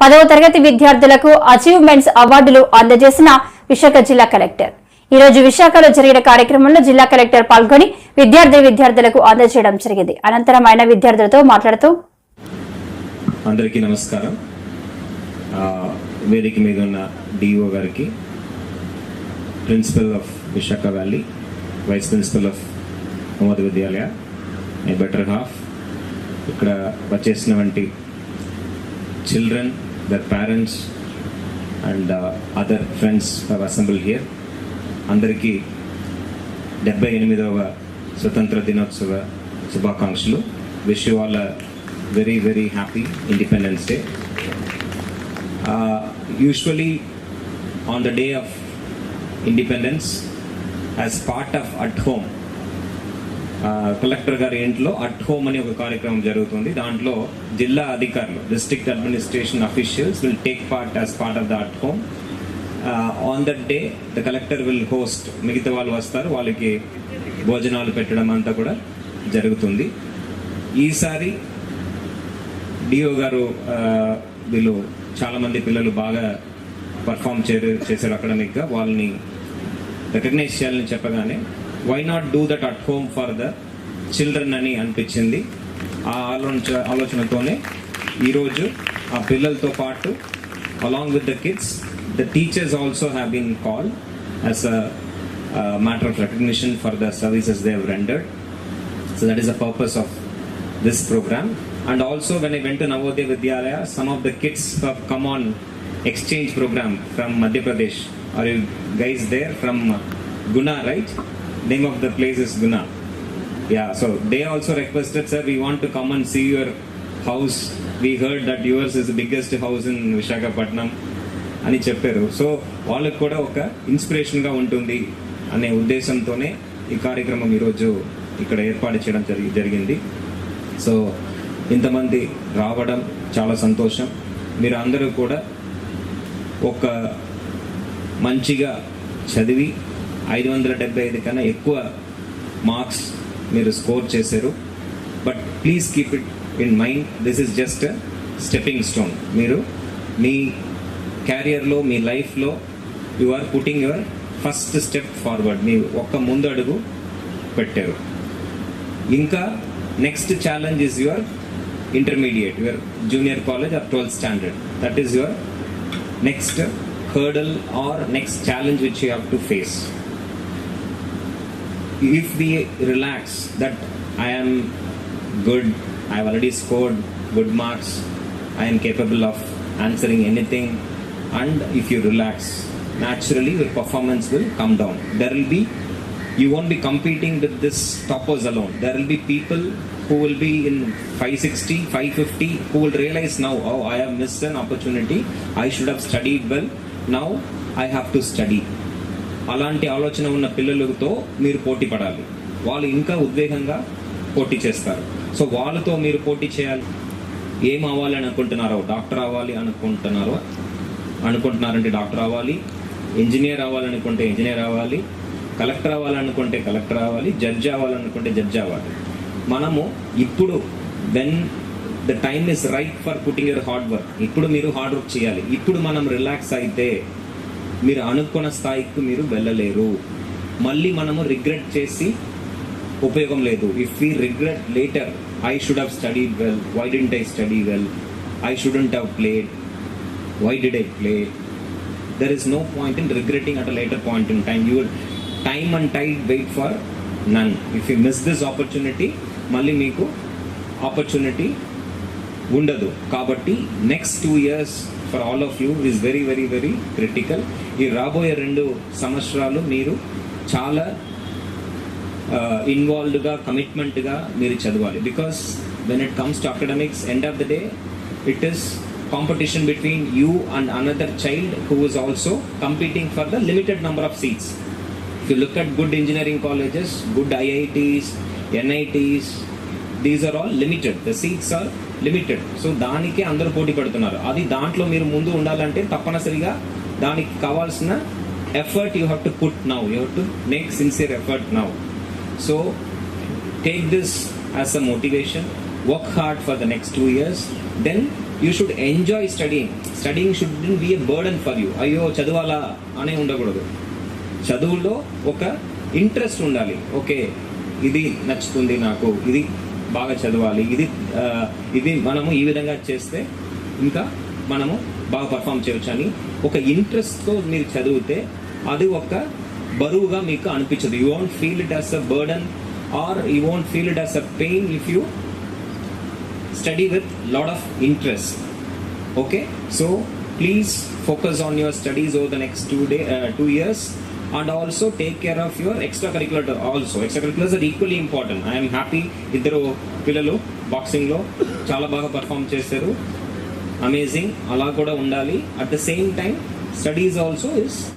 పదవ తరగతి విద్యార్థులకు అచీవ్మెంట్స్ అవార్డులు అందజేసిన విశాఖ జిల్లా కలెక్టర్. ఈ రోజు విశాఖలో జరిగిన కార్యక్రమంలో జిల్లా కలెక్టర్ పాల్గొని విద్యార్థి విద్యార్థులకు అందజేయడం జరిగింది. అనంతరం ఆయన విద్యార్థులతో మాట్లాడుతూ అందరికీ నమస్కారం. వేదిక మీద ఉన్న డిఓ గారికి principal of Visakha valley vice principal of Navodaya Vidyalaya my better half ఇక్కడ వచ్చేసినటువంటి children their parents and other friends have assemble here అందరికీ డెబ్బై ఎనిమిదవ స్వతంత్ర దినోత్సవ శుభాకాంక్షలు. Wish you all very very happy independence day usually on the day of independence as part of at home collector గారి ఇంట్లో అట్ హోమ్ అనే ఒక కార్యక్రమం జరుగుతుంది. దాంట్లో జిల్లా అధికారులు district administration officials will take part as part of the at home on that day the collector will host మిగతా వాళ్ళు వస్తారు వాళ్ళకి భోజనాలు పెట్టడం అంతా కూడా జరుగుతుంది. ఈసారి డిఓ గారు వీళ్ళు చాలామంది పిల్లలు బాగా పర్ఫామ్ చేశారు అకాడమిక్గా వాళ్ళని రికగ్నైజ్ చేయాలని చెప్పగానే Why not do that at home for the children అని అనిపించింది ఆ ఆలోచన ఆలోచనతోనే ఈరోజు ఆ పిల్లలతో పాటు along with the kids the teachers also have been call as a matter of recognition for the services they have rendered So that is the purpose of this program. And also when I went to Navodaya Vidyalaya, some of the kids have come on exchange program from Madhya Pradesh. Are you guys there from Guna, right? Name of the place is Guna. Yeah, so they also requested, sir, we want to come and see your house. We heard that yours is the biggest house in Visakhapatnam. అని చెప్పారు so వాళ్ళకు కూడా ఒక ఇన్స్పిరేషన్గా ఉంటుంది అనే ఉద్దేశంతోనే ఈ కార్యక్రమం ఈరోజు ఇక్కడ ఏర్పాటు చేయడం జరిగి జరిగింది సో ఇంతమంది రావడం చాలా సంతోషం మీరు అందరూ కూడా ఒక మంచిగా చదివి ఐదు వందల డెబ్బై ఐదు కన్నా ఎక్కువ మార్క్స్ మీరు స్కోర్ చేశారు. But please keep it in mind this is just stepping stone మీరు మీ క్యారియర్లో మీ లైఫ్లో you are putting your first step forward మీ ఒక్క ముందు అడుగు పెట్టారు. ఇంకా next challenge is your intermediate your junior college or twelfth standard that is your next hurdle or next challenge which you have to face If we relax that I am good, I have already scored good marks, I am capable of answering anything, and if you relax, naturally your performance will come down. There will be you won't be competing with this toppers alone. There will be people who will be in 560, 550 who will realize now, oh, I have missed an opportunity. I should have studied well. Now I have to study. అలాంటి ఆలోచన ఉన్న పిల్లలతో మీరు పోటీ పడాలి. వాళ్ళు ఇంకా ఉద్వేగంగా పోటీ చేస్తారు. సో వాళ్ళతో మీరు పోటీ చేయాలి. ఏం అవ్వాలని అనుకుంటున్నారో డాక్టర్ అవ్వాలి అనుకుంటున్నారో అనుకుంటున్నారంటే డాక్టర్ అవ్వాలి ఇంజనీర్ అవ్వాలనుకుంటే ఇంజనీర్ అవ్వాలి కలెక్టర్ అవ్వాలనుకుంటే కలెక్టర్ అవ్వాలి జడ్జ్ అవ్వాలనుకుంటే జడ్జ్ అవ్వాలి. మనము ఇప్పుడు when the time is right for putting your hard work ఇప్పుడు మీరు హార్డ్ వర్క్ చేయాలి. ఇప్పుడు మనం రిలాక్స్ అయితే మీరు అనుకున్న స్థాయికి మీరు వెళ్ళలేరు. మళ్ళీ మనము రిగ్రెట్ చేసి ఉపయోగం లేదు. If we regret later I should have study well why didn't I study well I shouldn't have played why did I play there is no point in regretting at a later point in time you will time and tide wait for none. If you miss this మళ్ళీ మీకు opportunity ఉండదు. కాబట్టి next two years for all of you is very very very critical ఈ రాబోయే రెండు సంవత్సరాలు మీరు చాలా ఇన్వాల్వ్డ్గా కమిట్మెంట్గా మీరు చదవాలి. Because when it comes to academics end of the day it is competition between you and another child who is also competing for the limited number of seats you look at good engineering colleges good IITs NITs these are all limited the seats are limited. So దానికే అందరూ పోటీ పెడుతున్నారు. అది దాంట్లో మీరు ముందు ఉండాలంటే తప్పనిసరిగా దానికి కావాల్సిన effort you have to put now you have to make sincere effort now so take this as a motivation work hard for the next two years then you should enjoy studying studying should be a burden for you అయ్యో చదవాలా? అనే ఉండకూడదు. చదువులో ఒక interest ఉండాలి. Okay ఇది నచ్చుతుంది నాకు. ఇది బాగా చదవాలి. ఇది ఇది మనము ఈ విధంగా చేస్తే ఇంకా మనము బాగా పర్ఫామ్ చేయవచ్చు అని. ఒక ఇంట్రెస్ట్తో మీరు చదివితే అది ఒక బరువుగా మీకు అనిపించదు. You won't feel it as a burden or you won't feel it as a pain if you study with lot of interest okay so please focus on your studies over the next two day two years and also take care of your extra curricular also extra curriculars are equally important I'm happy ఇద్దరు పిల్లలు బాక్సింగ్లో చాలా బాగా perform చేశారు. Amazing అలా కూడా ఉండాలి. At the same time studies also is